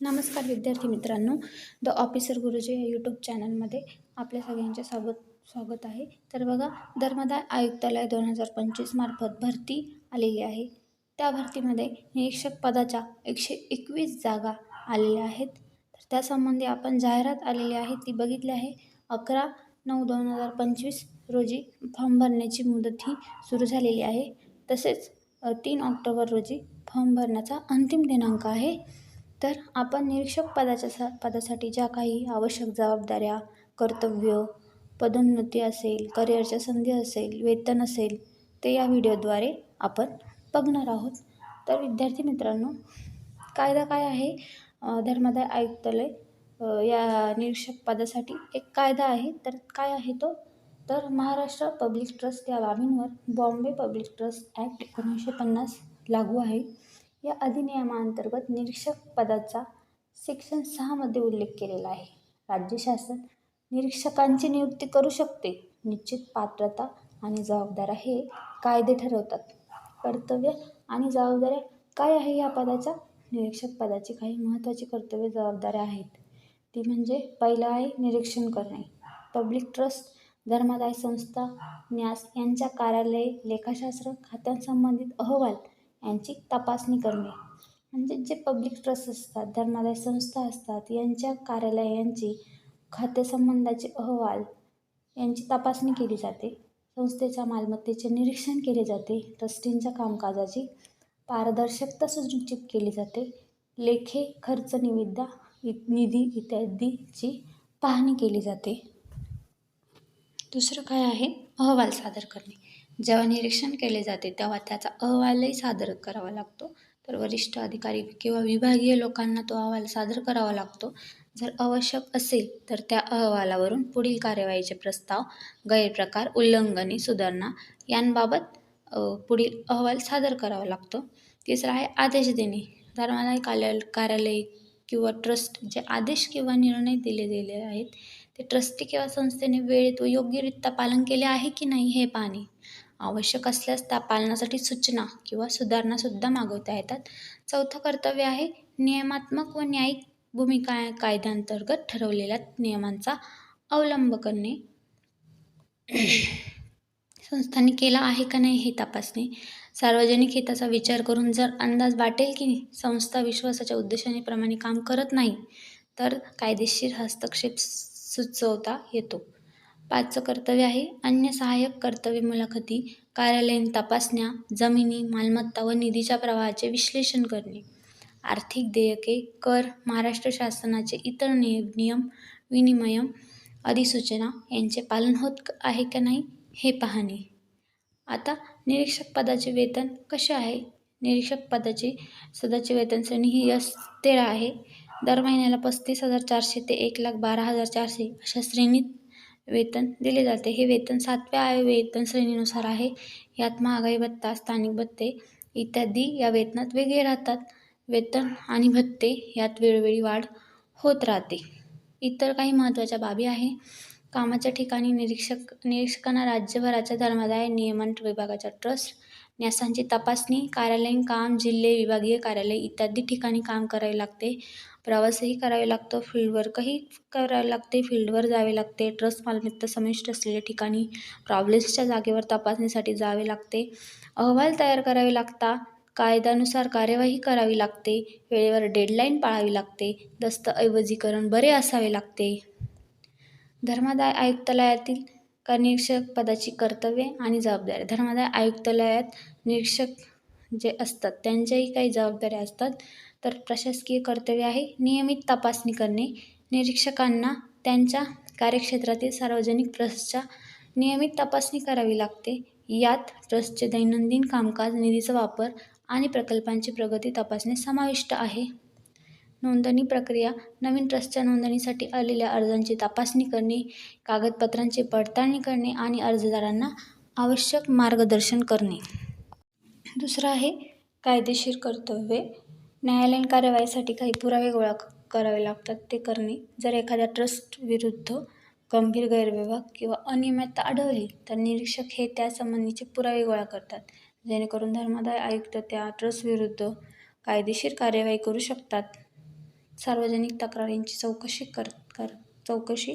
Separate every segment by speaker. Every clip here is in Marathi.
Speaker 1: नमस्कार विद्यार्थी मित्रांनो द ऑफिसर गुरुजी या यूट्यूब चॅनलमध्ये आपल्या सगळ्यांचे स्वागत स्वागत आहे. तर बघा धर्मदाय आयुक्तालय दोन हजार पंचवीसमार्फत भरती आलेली आहे. त्या भरतीमध्ये निरीक्षक पदाच्या एकशे एकवीस जागा आलेल्या आहेत. तर त्यासंबंधी आपण जाहिरात आलेली आहे ती बघितली आहे. अकरा नऊ दोन हजार पंचवीस रोजी फॉर्म भरण्याची मुदत ही सुरू झालेली आहे. तसेच तीन ऑक्टोबर रोजी फॉर्म भरण्याचा अंतिम दिनांक आहे. तर आपण निरीक्षक पदाच्या सा पदासाठी ज्या काही आवश्यक जबाबदाऱ्या कर्तव्य पदोन्नती असेल करिअरच्या संधी असेल वेतन असेल ते या व्हिडिओद्वारे आपण बघणार आहोत. तर विद्यार्थी मित्रांनो कायदा काय आहे? धर्मादाय आयुक्तालय या निरीक्षक पदासाठी एक कायदा आहे. तर काय आहे तो? तर महाराष्ट्र पब्लिक ट्रस्ट या बाबींवर बॉम्बे पब्लिक ट्रस्ट ॲक्ट एकोणीसशे पन्नास लागू आहे. या अधिनियमाअंतर्गत निरीक्षक पदाचा सेक्शन सहामध्ये उल्लेख केलेला आहे. राज्य शासन निरीक्षकांची नियुक्ती करू शकते. निश्चित पात्रता आणि जबाबदाऱ्या हे कायदे ठरवतात. कर्तव्य आणि जबाबदाऱ्या काय आहे या पदाच्या? निरीक्षक पदाची काही महत्त्वाची कर्तव्य जबाबदाऱ्या आहेत. ती म्हणजे पहिलं आहे निरीक्षण करणे. पब्लिक ट्रस्ट धर्मादाय संस्था न्यास यांच्या कार्यालय लेखाशास्त्र खात्यांसंबंधित अहवाल यांची तपासणी करणे. म्हणजे जे पब्लिक ट्रस्ट असतात धर्मादाय संस्था असतात यांच्या कार्यालयांची खातेसंबंधाचे अहवाल यांची तपासणी केली जाते. संस्थेच्या मालमत्तेचे निरीक्षण केले जाते. ट्रस्टींच्या कामकाजाची पारदर्शकता सुचित केली जाते. लेखे खर्च निविदा निधी इत्यादीची पाहणी केली जाते. दुसरं काय आहे? अहवाल सादर करणे. जेव्हा निरीक्षण केले जाते तेव्हा त्याचा अहवालही सादर करावा लागतो. तर वरिष्ठ अधिकारी किंवा विभागीय लोकांना तो अहवाल सादर करावा लागतो. जर आवश्यक असेल तर त्या अहवालावरून पुढील कार्यवाहीचे प्रस्ताव गैरप्रकार उल्लंघने सुधारणा यांबाबत पुढील अहवाल सादर करावा लागतो. तिसरा आहे आदेश देणे. धर्मादाय कार्यालय कार्यालय किंवा ट्रस्ट जे आदेश किंवा निर्णय दिले गेले आहेत ते ट्रस्टी किंवा संस्थेने वेळेत व योग्यरित्या पालन केले आहे की नाही हे पाहणे. आवश्यक असल्यास त्या पालनासाठी सूचना किंवा सुधारणासुद्धा मागवता येतात. चौथं कर्तव्य आहे नियमात्मक व न्यायिक भूमिका कायद्यांतर्गत ठरवलेल्या नियमांचा अवलंब करणे. संस्थांनी केला आहे का नाही हे तपासणे. सार्वजनिक हिताचा विचार करून जर अंदाज वाटेल की संस्था विश्वासाच्या उद्देशाने प्रमाणे काम करत नाही तर कायदेशीर हस्तक्षेप सुचवता येतो. पाचचं कर्तव्य आहे. अन्य सहाय्यक कर्तव्य मुलाखती कार्यालयीन तपासण्या जमिनी मालमत्ता व निधीच्या प्रवाहाचे विश्लेषण करणे. आर्थिक देयके कर महाराष्ट्र शासनाचे इतर नियम नियम विनिमय अधिसूचना यांचे पालन होत आहे का नाही हे पाहणे. आता निरीक्षक पदाचे वेतन कसे आहे? निरीक्षक पदाची सदाची वेतन श्रेणी ही यस तेरा आहे. दर महिन्याला पस्तीस हजार चारशे ते एक लाख बारा हजार चारशे अशा श्रेणीत वेतन दिले जाते. हे वेतन सातव्या आय वेतन श्रेणीनुसार आहे. यात महागाई भत्ता स्थानिक भत्ते इत्यादी या वेतनात वेगळे राहतात. वेतन आणि भत्ते यात वेळोवेळी वाढ होत राहते. इतर काही महत्त्वाच्या बाबी आहे. कामाच्या ठिकाणी निरीक्षक निरीक्षकांना राज्यभराच्या धर्मादाय नियमन विभागाच्या ट्रस्ट न्यासांची तपासणी कार्यालयीन काम जिल्हे विभागीय कार्यालय इत्यादी ठिकाणी काम करावे लागते. प्रवासही करावे लागतो. फील्डवर्कही करावे लागते. फील्डवर जावे लागते. ट्रस्ट मालमत्ता समाविष्ट असलेल्या ठिकाणी प्रॉब्लेम्सच्या जागेवर तपासणीसाठी जावे लागते. अहवाल तयार करावे लागता. कायद्यानुसार कार्यवाही करावी लागते. वेळेवर डेडलाईन पाळावी लागते. दस्तऐवजीकरण बरे असावे लागते. धर्मादाय आयुक्तालयातील का निरीक्षक पदाची कर्तव्ये आणि जबाबदारी धर्मादाय आयुक्तालयात निरीक्षक जे असतात त्यांच्याही काही जबाबदाऱ्या असतात. तर प्रशासकीय कर्तव्य आहे नियमित तपासणी करणे. निरीक्षकांना त्यांच्या कार्यक्षेत्रातील सार्वजनिक ट्रस्टच्या नियमित तपासणी करावी लागते. यात ट्रस्टचे दैनंदिन कामकाज निधीचा वापर आणि प्रकल्पांची प्रगती तपासणे समाविष्ट आहे. नोंदणी प्रक्रिया नवीन ट्रस्टच्या नोंदणीसाठी आलेल्या अर्जांची तपासणी करणे कागदपत्रांची पडताळणी करणे आणि अर्जदारांना आवश्यक मार्गदर्शन करणे. दुसरं आहे कायदेशीर कर्तव्ये. न्यायालयीन कार्यवाहीसाठी काही पुरावे गोळा करावे लागतात. ते करणे जर एखाद्या ट्रस्ट विरुद्ध गंभीर गैरव्यवहार किंवा अनियमितता आढळली तर निरीक्षक हे त्यासंबंधीचे पुरावे गोळा करतात. जेणेकरून धर्मादाय आयुक्त त्या ट्रस्ट विरुद्ध कायदेशीर कार्यवाही करू शकतात. सार्वजनिक तक्रारींची चौकशी कर कर चौकशी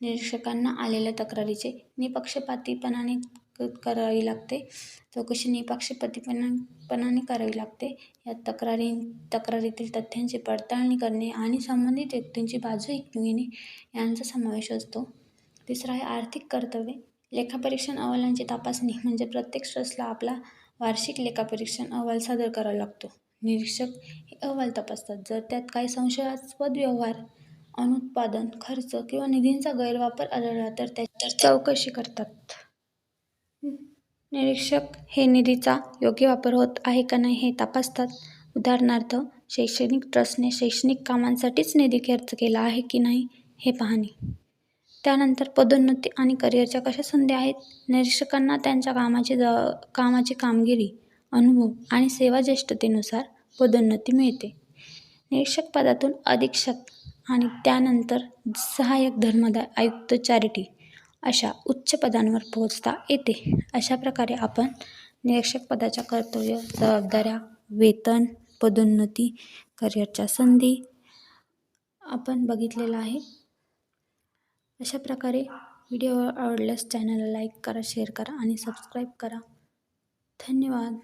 Speaker 1: निरीक्षकांना आलेल्या तक्रारीचे निपक्षपातीपणाने करावी लागते. चौकशी निपक्षपातीपणा पणाने करावी लागते. या तक्रारी तक्रारीतील तथ्यांची पडताळणी करणे आणि संबंधित व्यक्तींची बाजू ऐकून घेणे यांचा समावेश असतो. तिसरं आहे आर्थिक कर्तव्ये. लेखापरीक्षण अहवालांची तपासणी म्हणजे प्रत्येक ट्रस्टला आपला वार्षिक लेखापरीक्षण अहवाल सादर करावा लागतो. निरीक्षक हे अहवाल तपासतात. जर त्यात काही संशयास्पद व्यवहार अनुत्पादन खर्च किंवा निधींचा गैरवापर आढळला तर त्या चौकशी करतात. निरीक्षक हे निधीचा योग्य वापर होत आहे का नाही हे तपासतात. उदाहरणार्थ शैक्षणिक ट्रस्टने शैक्षणिक कामांसाठीच निधी खर्च केला आहे की नाही हे पाहणे. त्यानंतर पदोन्नती आणि करिअरच्या कशा संधी आहेत? निरीक्षकांना त्यांच्या कामाची ज कामाची कामगिरी अनुभव आणि सेवा ज्येष्ठतेनुसार पदोन्नती मिळते. निरीक्षक पदातून अधीक्षक आणि त्यानंतर सहाय्यक धर्मदाय आयुक्त चॅरिटी अशा उच्च पदांवर पोहोचता येते. अशा प्रकारे आपण निरीक्षक पदाच्या कर्तव्य जबाबदाऱ्या वेतन पदोन्नती करिअरच्या संधी आपण बघितलेलं आहे. अशा प्रकारे व्हिडिओ आवडल्यास चॅनलला लाईक करा शेअर करा आणि सबस्क्राईब करा. धन्यवाद.